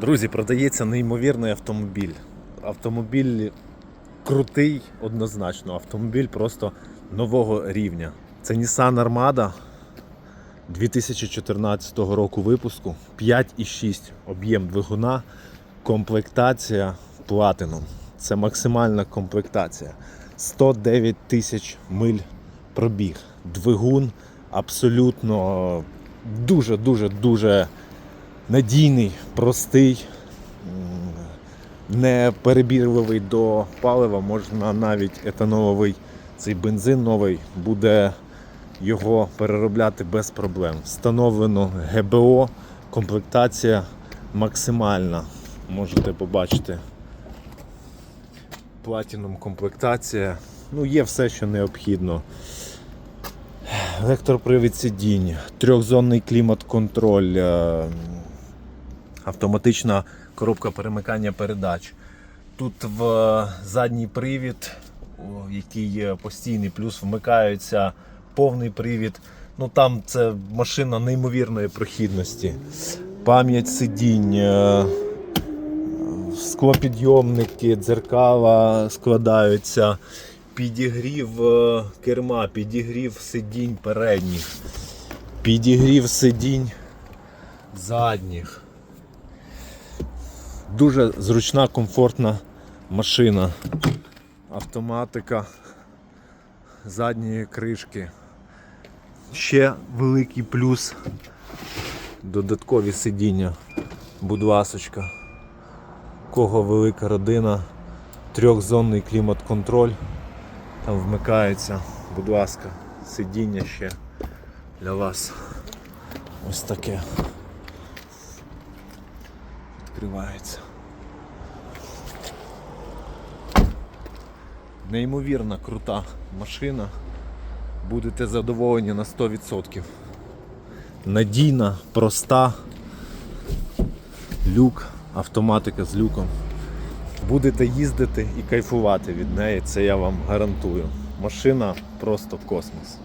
Друзі, продається неймовірний автомобіль. Автомобіль крутий однозначно. Автомобіль просто нового рівня. Це Nissan Armada 2014 року випуску. 5,6 об'єм двигуна, комплектація Platinum. Це максимальна комплектація. 109 тисяч миль пробіг. Двигун абсолютно дуже-дуже дуже надійний, простий, не перебірливий до палива, можна навіть етаноловий цей бензин новий буде його переробляти без проблем. Встановлено ГБО, комплектація максимальна. Можете побачити. Платіном комплектація. Ну, є все, що необхідно. Електропривід сидінь, трьохзонний клімат-контроль, е, автоматична коробка перемикання передач. Тут в задній привід, який є постійний, плюс вмикається повний привід. Ну там це машина неймовірної прохідності. Пам'ять сидінь, е, склопідйомники, дзеркала складаються, підігрів е, керма, підігрів сидінь передніх, підігрів сидінь задніх. Дуже зручна, комфортна машина. Автоматика задньої кришки. Ще великий плюс. Додаткові сидіння. Будь ласочка. Кого велика родина, трьохзонний клімат-контроль. Там вмикається, будь ласка, сидіння ще для вас. Ось таке. Відкривається. Неймовірна крута машина. Будете задоволені на 100%. Надійна, проста. Люк, автоматика з люком. Будете їздити і кайфувати від неї, це я вам гарантую. Машина просто космос.